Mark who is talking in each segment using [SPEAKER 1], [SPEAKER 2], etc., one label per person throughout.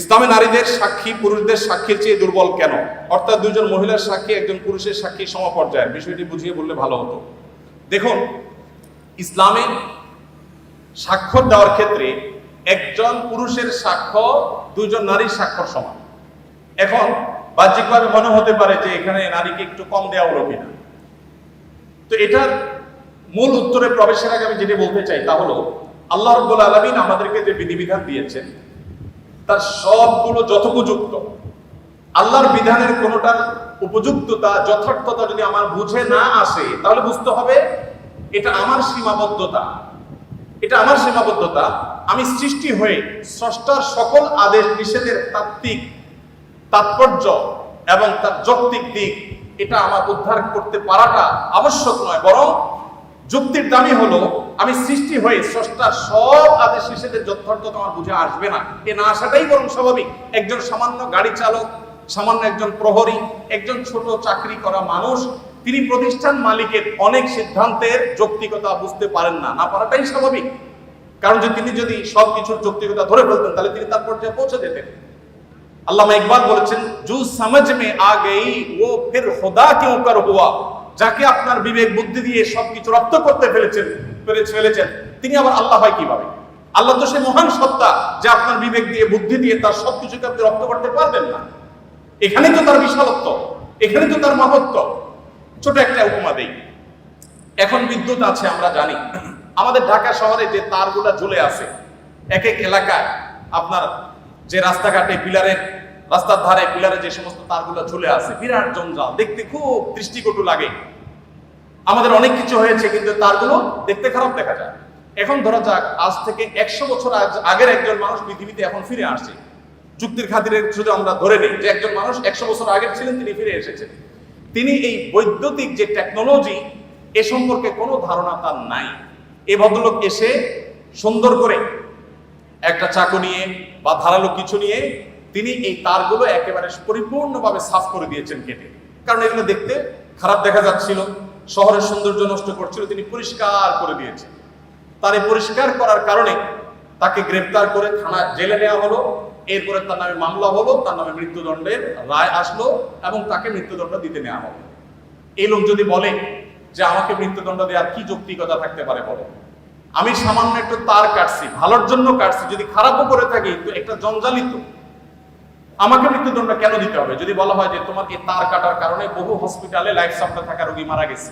[SPEAKER 1] ইসলামে নারীদের সাক্ষী, পুরুষদের সাক্ষীর চেয়ে দুর্বল কেন? অর্থাৎ দুজন মহিলার সাক্ষী, একজন পুরুষের সাক্ষী সমপর্যায়ের। বিষয়টি বুঝিয়ে বললে ভালো হতো। দেখুন, ইসলামে স্বাক্ষর দেওয়ার ক্ষেত্রে একজন পুরুষের সাক্ষ্য দুজন নারীর স্বাক্ষর সমান। এখন বাহ্যিকভাবে মনে হতে পারে যে এখানে নারীকে একটু কম দেওয়া হলো কিনা। তো এটার মূল উত্তরে প্রবেশের আগে আমি যেটি বলতে চাই তা হলো, আল্লাহ রব্বুল আলমিন আমাদেরকে যে বিধিবিধান দিয়েছেন তার সবগুলো যথোপযুক্ত। আল্লাহর বিধানের কোনোটার উপযুক্ততা, যথার্থতা যদি আমার বুঝে না আসে, তাহলে বুঝতে হবে এটা আমার সীমাবদ্ধতা। এটা আমার সীমাবদ্ধতা। আমি সৃষ্টি হয়ে স্রষ্টার সকল আদেশ, নিষেধের তাত্ত্বিক তাৎপর্য এবং তার যৌক্তিক দিক, এটা আমার উদ্ধার করতে পারাটা আবশ্যক নয়, বরং যুক্তির দামি হলো, আমি সৃষ্টি হয়ে স্রষ্টার সব আদেশ নিষেধের যথার্থতা আমার বুঝে আসবে না। এ না আসাটাই বরং স্বাভাবিক। একজন সামান্য গাড়ি চালক, সামান্য একজন প্রহরী, একজন ছোট চাকরি করা মানুষ, তিনি প্রতিষ্ঠান মালিকের অনেক সিদ্ধান্তের যৌক্তিকতা বুঝতে পারেন না। না পারাটাই স্বাভাবিক। কারণ যে তিনি যদি সবকিছুর যৌক্তিকতা ধরে ফেলতেন, তাহলে তিনি তার পর্যায়ে পৌঁছে যেতেন। আল্লামা ইকবাল বলেছেন, জু সমঝ মে আ গই ও ফির খোদা কেউ কর হুয়া। যাকে আপনার বিবেক বুদ্ধি দিয়ে সবকিছু রপ্ত করতে ফেলেছেন ফেলেছেন, তিনি আবার আল্লাহ হয় কীভাবে? আল্লাহ তো সে মহান সত্তা যে আপনার বিবেক দিয়ে, বুদ্ধি দিয়ে তার সবকিছুকে আপনি রপ্ত করতে পারবেন না। এখানে তো তার বিশালত্ব, এখানে তো তার মহত্ব। ছোট একটা উপমা দেই। এখন বিদ্যুৎ আছে, আমরা জানি। আমাদের ঢাকা শহরে যে তারগুলা ঝুলে আছে, এক এক এলাকায় আপনার যে রাস্তাঘাটে, পিলারের রাস্তার ধারে, পিলারে যে সমস্ত তারগুলো ঝুলে আছে, বিরাট জঞ্জাল। দেখতে খুব দৃষ্টিকটু লাগে। আমাদের অনেক কিছু হয়েছে, কিন্তু তারগুলো দেখতে খারাপ দেখা যায়। এখন ধরা যাক, আজ থেকে একশো বছর আগের একজন মানুষ পৃথিবীতে এখন ফিরে আসছে। যুক্তির খাতিরে শুধু আমরা ধরে নিই যে একজন মানুষ একশো বছর আগের ছিলেন, তিনি ফিরে এসেছেন। তিনি এই বৈদ্যুতিক যে টেকনোলজি এ সম্পর্কে কোনো ধারণা তার নাই। এ ভদ্রলোক এসে সুন্দর করে একটা চাকু নিয়ে বা ধারালো কিছু নিয়ে তিনি এই তারগুলো একেবারে পরিপূর্ণভাবে সাফ করে দিয়েছেন কেটে। কারণ এগুলো দেখতে খারাপ দেখা যাচ্ছিল, শহরের সৌন্দর্য নষ্ট করছিল, তিনি পরিষ্কার করে দিয়েছেন। তার এই পরিষ্কার করার কারণে তাকে গ্রেপ্তার করে থানা জেলে নেওয়া হলো, এরপরে তার নামে মামলা হলো, তার নামে মৃত্যুদণ্ডের রায় আসলো এবং তাকে মৃত্যুদণ্ড দিতে নেওয়া হলো। এই লোক যদি বলে যে আমাকে মৃত্যুদণ্ড দেওয়ার কি যৌক্তিকতা থাকতে পারে বলো? আমি সামান্য একটু তার কাটছি, ভালোর জন্য কাটছি, যদি খারাপও করে থাকি, তো একটা জঞ্জালিত আমাকে মৃত্যুদণ্ড কেন দিতে হবে? যদি বলা হয় যে তোমার এই তার কাটার কারণে বহু হসপিটালে লাইফ সাপোর্টে থাকা রোগী মারা গেছে।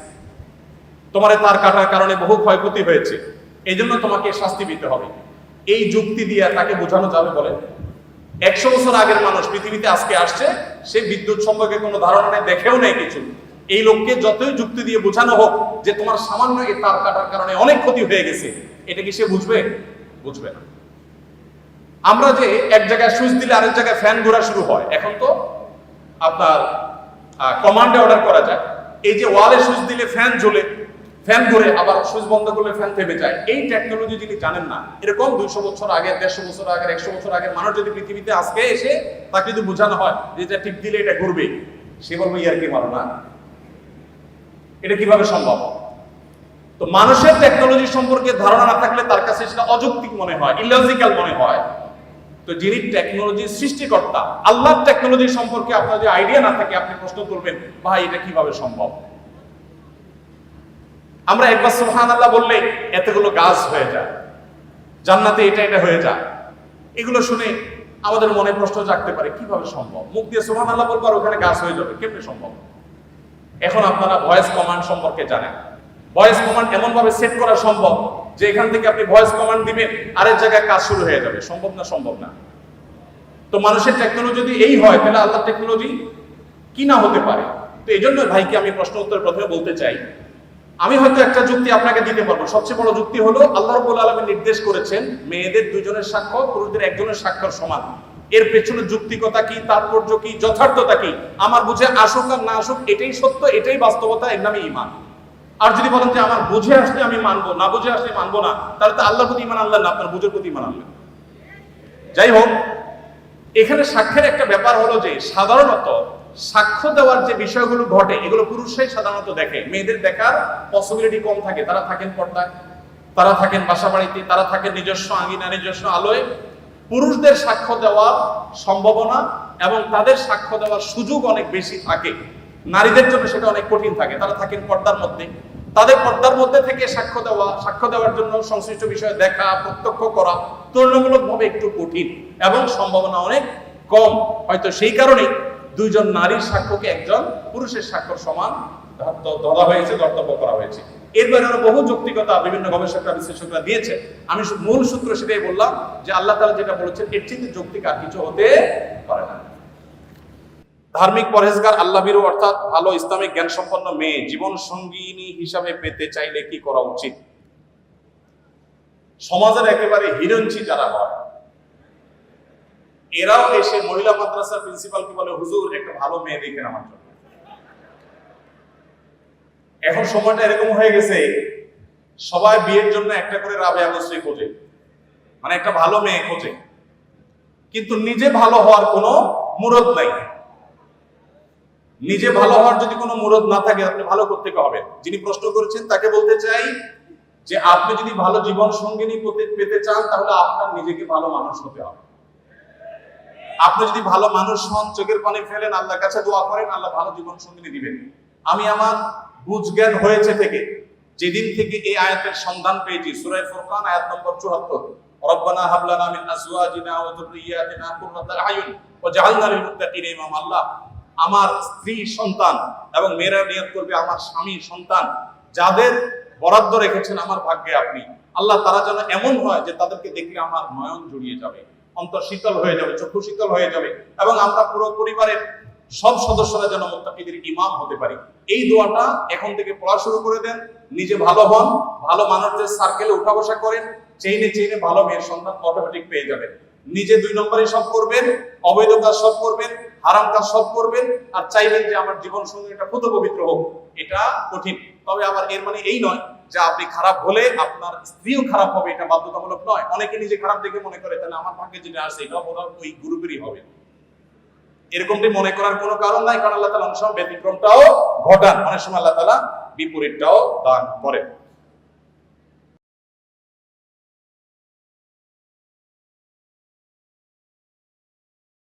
[SPEAKER 1] তোমার তার কাটার কারণে বহু ক্ষয়ক্ষতি হয়েছে। এই জন্য তোমাকে শাস্তি দিতে হবে। এই যুক্তি দিয়ে তাকে বোঝানো যাবে বলে, একশো বছর আগের মানুষ পৃথিবীতে আজকে আসছে, সে বিদ্যুৎ সম্পর্কে কোনো ধারণা নেই, দেখেও নেই কিছু। এই লোককে যতই যুক্তি দিয়ে বোঝানো হোক যে তোমার সামান্য এই তার কাটার কারণে অনেক ক্ষতি হয়ে গেছে, এটা কি সে বুঝবে? বুঝবে না। আমরা যে এক জায়গায় সুইচ দিলে আরেক জায়গায় ফ্যান ঘোরা শুরু হয়। এখন তো আপনার কমান্ডে অর্ডার করা যায়। এই যে ওয়ালে সুইচ দিলে ফ্যান জ্বলে ফ্যান ঘুরে, আবার সুইচ বন্ধ করলে ফ্যান থেমে যায়। এই টেকনোলজি যিনি জানেন না, এরকম দুইশো বছর আগে, দেড়শো বছর আগে একশো বছর আগের মানুষ যদি পৃথিবীতে আজকে এসে তাকে যদি বোঝানো হয় যে এটা টিপ দিলে এটা ঘুরবে, সে বলবে, ইয়ার কি মারো না? এটা কীভাবে সম্ভব? তো মানুষের টেকনোলজি সম্পর্কে ধারণা না থাকলে তার কাছে সেটা অযৌক্তিক মনে হয় ইলজিক্যাল মনে হয়। তো যিনি টেকনোলজি সৃষ্টিকর্তা, আল্লাহর টেকনোলজি সম্পর্কে আপনার যদি আইডিয়া না থাকে, আপনি প্রশ্ন করবেন, ভাই, এটা কীভাবে সম্ভব? আমরা একবার সুহান আল্লাহ বললে, এতগুলো গাছ হয়ে যায় জান্নাতে এটা এটা হয়ে যায় এগুলো শুনে আমাদের মনে প্রশ্ন জাগতে পারে, কীভাবে সম্ভব? মুখ দিয়ে সুহান আল্লাহ বলব, আর ওখানে গাছ হয়ে যাবে, কেমনে সম্ভব? এখন আপনারা ভয়েস কমান্ড সম্পর্কে জানেন। ভয়েস কমান্ড এমন ভাবে সেট করা সম্ভব যে এখান থেকে আপনি ভয়েস কমান্ড দিবেন, আরেক জায়গায় কাজ শুরু হয়ে যাবে। সম্ভব না সম্ভব না। তো মানুষের টেকনোলজি যদি এই হয়, তাহলে আল্লাহ টেকনোলজি কি না হতে পারে? তো এই জন্য ভাইকে আমি প্রশ্ন উত্তর প্রথমে বলতে চাই। আমি হয়তো একটা যুক্তি আপনাকে দিতে পারব। সবচেয়ে বড় যুক্তি হলো, আল্লাহ রবুল আলমী নির্দেশ করেছেন, মেয়েদের দুজনের সাক্ষ্য, পুরুষদের একজনের স্বাক্ষর সমান। এর পেছনে যুক্তিকতা কি, তাৎপর্য কি, যথার্থতা কি? আমার বুঝে আসুক আর না আসুক, এটাই সত্য, এটাই বাস্তবতা, এর নামে ইমান আর যদি বলেন যে আমার বুঝে আসলে আমি মানবো, না বুঝে আসলে মানবো না, তাহলে তো আল্লাহর প্রতি ইমান আনলেন না, আপনার বুঝের প্রতি ইমান আনলেন। যাই হোক, এখানে সাক্ষ্যের একটা ব্যাপার হলো যে সাধারণত সাক্ষ্য দেওয়ার যে বিষয়গুলো ঘটে, এগুলো পুরুষরাই সাধারণত দেখে। মেয়েদের দেখার পসিবিলিটি কম থাকে। তারা থাকেন পর্দায়, তারা থাকেন বাসা বাড়িতে তারা থাকেন নিজস্ব আঙ্গিনা নিজস্ব আলোয়। পুরুষদের সাক্ষ্য দেওয়ার সম্ভাবনা এবং তাদের সাক্ষ্য দেওয়ার সুযোগ অনেক বেশি থাকে। নারীদের জন্য সেটা অনেক কঠিন থাকে। তারা থাকেন পর্দার মধ্যে। তাদের পর্দার মধ্যে থেকে সাক্ষ্য দেওয়া, সাক্ষ্য দেওয়ার জন্য সংশ্লিষ্ট বিষয়ে দেখা, প্রত্যক্ষ করা তুলনামূলকভাবে একটু কঠিন এবং সম্ভাবনা অনেক কম। হয়তো সেই কারণেই দুইজন নারীর সাক্ষ্যকে একজন পুরুষের সাক্ষ্যর সমান ধরা হয়েছে, ধর্তব্য করা হয়েছে। এর বাইরে আরও বহু যৌক্তিকতা বিভিন্ন গবেষকরা, বিশ্লেষকরা দিয়েছে। আমি মূল সূত্র সেটাই বললাম যে আল্লাহ তালা যেটা বলেছেন, এর চেয়ে যৌক্তিক আর কিছু হতে পারে না। ধার্মিক পরহেজগার আল্লাহ বিরু অর্থাৎ ভালো ইসলামিক জ্ঞান সম্পন্ন মেয়ে জীবন সঙ্গিনী হিসাবে পেতে চাইলে কি করা উচিত? সমাজের একেবারে হিরঞ্চি যারা হয়, এরাও এসে মহিলা মাদ্রাসার প্রিন্সিপালকে বলে, হুজুর, একটা ভালো মেয়ে দেখেন আমার জন্য। এখন সময়টা এরকম হয়ে গেছে, সবাই বিয়ের জন্য একটা করে রাবে মুসরি খোঁজে মানে একটা ভালো মেয়ে খোঁজে। কিন্তু নিজে ভালো হওয়ার কোনো মুরদ নাই। নিজে ভালো হওয়ার যদি কোনো মুরদ না থাকে, আপনি ভালো করতে হবে যিনি প্রশ্ন করেছেন, তাকে বলতে চাই যে আপনি যদি ভালো জীবন সঙ্গিনী পেতে- চান, তাহলে আপনার নিজেকে ভালো মানুষ হতে হবে। আপনি যদি ভালো মানুষ হন, চোখের পানি ফেলেন, আল্লাহর কাছে দোয়া করেন, আল্লাহ ভালো জীবন সঙ্গিনী দিবেন। আমি আমার বুঝ জ্ঞান হয়েছে থেকে, যেদিন থেকে এই আয়াতের সন্ধান পেয়েছি, সূরা ফুরকান, আয়াত নম্বর 74 রব্বানা আল্লাহ। আমার স্ত্রী সন্তান এবং মেয়েরা নিয়ত করবে আমার স্বামী সন্তান। যাদের বরাদ্দ রেখেছেন আমার ভাগ্যে আপনি, আল্লাহ তারা যেন এমন হয় যে তাদেরকে দেখলে আমার নয়ন জড়িয়ে যাবে, অন্তর শীতল হয়ে যাবে, চক্ষু শীতল হয়ে যাবে এবং আমরা পুরো পরিবারের সব সদস্যরা যেন মুত্তাকিদের ইমাম হতে পারি। এই দোয়াটা এখন থেকে পড়া শুরু করে দেন, নিজে ভালো হন, ভালো মানুষদের সার্কেলে উঠা বসা করেন, চেইনে চেইনে ভালো মেয়ের সন্ধান অটোমেটিক পেয়ে যাবেন। নিজে দুই নম্বরে সব করবেন, অবৈধ কাজ সব করবেন, হারাম কাজ সব করবেন, আর চাইবেন যে আমার জীবন সঙ্গে এটা পুত পবিত্র হোক, এটা কঠিন। তবে আবার এর মানে এই নয় যে আপনি খারাপ হলে আপনার স্ত্রীও খারাপ হবে, এটা বাধ্যতামূলক নয়। অনেকে নিজে খারাপ দেখে মনে করে, তাহলে আমার ভাগ্যে যেটা আসে এটা বোধ ওই গ্রুপেরই হবে। এরকমটি মনে করার কোনো কারণ নাই, কারণ আল্লাহ তালা অনেক সময় ব্যতিক্রমটাও ঘটান। অনেক সময় আল্লাহ তালা বিপরীতটাও দান করেন।